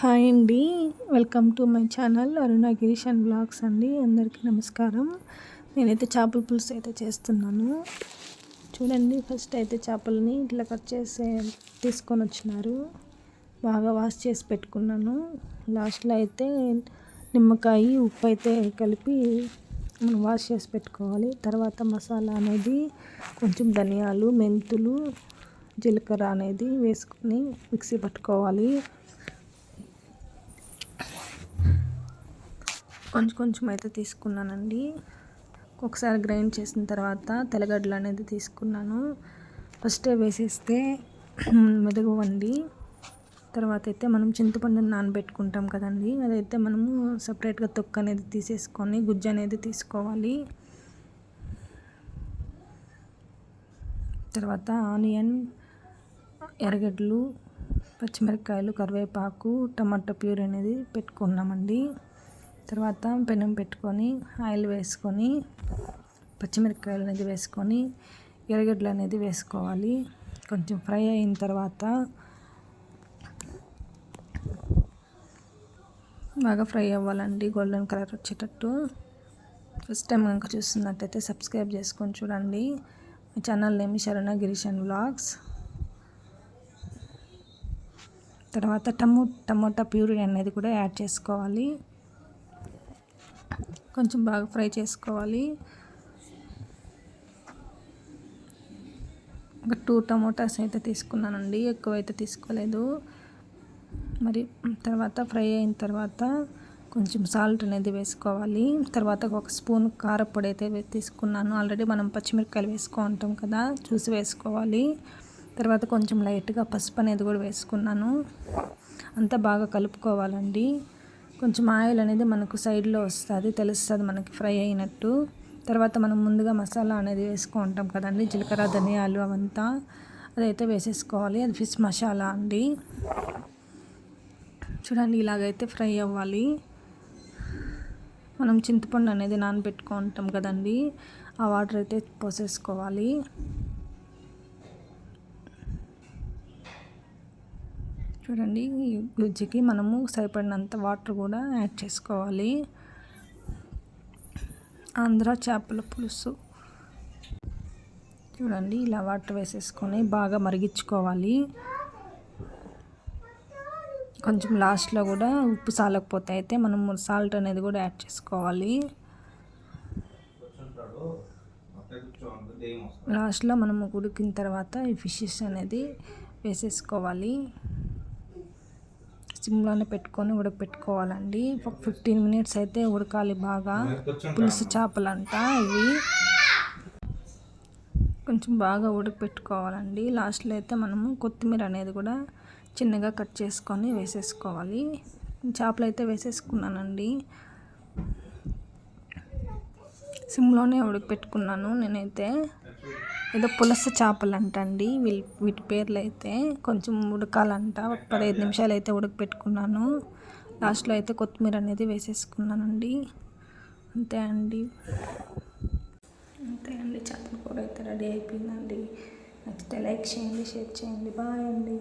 Hi అండి. Welcome to my channel Aruna Girish and blogs అండి. అందరికీ నమస్కారం. నేనైతే చేపల పులుసు అయితే చేస్తున్నాను. చూడండి ఫస్ట్ అయితే చేపలని ఇట్లా కట్ చేసే తీసుకొని వచ్చినారు. బాగా వాష్ చేసి పెట్టుకున్నాను. లాస్ట్లో అయితే నిమ్మకాయ ఉప్పు అయితే కలిపి మనం వాష్ చేసి పెట్టుకోవాలి. తర్వాత మసాలా అనేది కొంచెం ధనియాలు మెంతులు జీలకర్ర అనేది వేసుకొని మిక్సీ పట్టుకోవాలి. కొంచెం కొంచెం అయితే తీసుకున్నానండి. ఒకసారి గ్రైండ్ చేసిన తర్వాత తెల్లగడ్డలు అనేది తీసుకున్నాను. ఫస్టే వేసేస్తే మెదగవండి. తర్వాత అయితే మనం చింతపండుని నానబెట్టుకుంటాం కదండి. అదైతే మనము సపరేట్గా తొక్క అనేది తీసేసుకొని గుజ్జు అనేది తీసుకోవాలి. తర్వాత ఆనియన్ ఎర్రగడ్డలు పచ్చిమిరపకాయలు కరివేపాకు టమాటో ప్యూర్ అనేది పెట్టుకున్నామండి. తర్వాత పెనం పెట్టుకొని ఆయిల్ వేసుకొని పచ్చిమిరపకాయలు అనేది వేసుకొని ఎర్రగడ్డలు అనేది వేసుకోవాలి. కొంచెం ఫ్రై అయిన తర్వాత బాగా ఫ్రై అవ్వాలండి గోల్డెన్ కలర్ వచ్చేటట్టు. ఫస్ట్ టైం కనుక చూస్తున్నట్టయితే సబ్స్క్రైబ్ చేసుకొని చూడండి. మీ channel name Sharana Girish and vlogs. తర్వాత టమో టమోటా ప్యూరీ అనేది కూడా యాడ్ చేసుకోవాలి. కొంచెం బాగా ఫ్రై చేసుకోవాలి. ఒక టూ టమోటాస్ అయితే తీసుకున్నానండి ఎక్కువ అయితే తీసుకోలేదు. మరి తర్వాత ఫ్రై అయిన తర్వాత కొంచెం సాల్ట్ అనేది వేసుకోవాలి. తర్వాత ఒక స్పూన్ కారపొడి అయితే తీసుకున్నాను. ఆల్రెడీ మనం పచ్చిమిరపకాయలు వేసుకుంటాం కదా చూసి వేసుకోవాలి. తర్వాత కొంచెం లైట్గా పసుపు అనేది కూడా వేసుకున్నాను. అంతా బాగా కలుపుకోవాలండి. కొంచెం ఆయిల్ అనేది మనకు సైడ్లో వస్తుంది తెలుస్తుంది మనకి ఫ్రై అయినట్టు. తర్వాత మనం ముందుగా మసాలా అనేది వేసుకుంటాం కదండి జీలకర్ర ధనియాలు అవంతా. అదైతే వేసేసుకోవాలి అది ఫిష్ మసాలా అండి. చూడండి ఇలాగైతే ఫ్రై అవ్వాలి. మనం చింతపండు అనేది నానబెట్టుకుంటాం కదండి ఆ వాటర్ అయితే పోసేసుకోవాలి. చూడండి గుజ్జుకి మనము సరిపడినంత వాటర్ కూడా యాడ్ చేసుకోవాలి. ఆంధ్ర చేపల పులుసు. చూడండి ఇలా వాటర్ వేసేసుకొని బాగా మరిగించుకోవాలి. కొంచెం లాస్ట్లో కూడా ఉప్పు సాలకపోతే అయితే మనం సాల్ట్ అనేది కూడా యాడ్ చేసుకోవాలి. లాస్ట్లో మనము ఉడికిన తర్వాత ఈ ఫిషెస్ అనేది వేసేసుకోవాలి. సిమ్లోనే పెట్టుకొని ఉడకపెట్టుకోవాలండి. ఒక ఫిఫ్టీన్ మినిట్స్ అయితే ఉడకాలి బాగా. పులుసు చేపలు అంట ఇవి. కొంచెం బాగా ఉడకపెట్టుకోవాలండి. లాస్ట్లో అయితే మనము కొత్తిమీర అనేది కూడా చిన్నగా కట్ చేసుకొని వేసేసుకోవాలి. చేపలు అయితే వేసేసుకున్నానండి. సిమ్లోనే ఉడకపెట్టుకున్నాను నేనైతే. ఏదో పులస చేపలు అంటండి వీళ్ళ వీటి పేర్లు అయితే కొంచెం ఉడకాలంట. ఒక పదహైదు నిమిషాలు అయితే ఉడకపెట్టుకున్నాను. లాస్ట్లో అయితే కొత్తిమీర అనేది వేసేసుకున్నానండి. అంతే అండి. అంతే అండి. చేపల కూర అయితే రెడీ అయిపోయిందండి. నచ్చితే లైక్ చేయండి షేర్ చేయండి. బాయ్ అండి.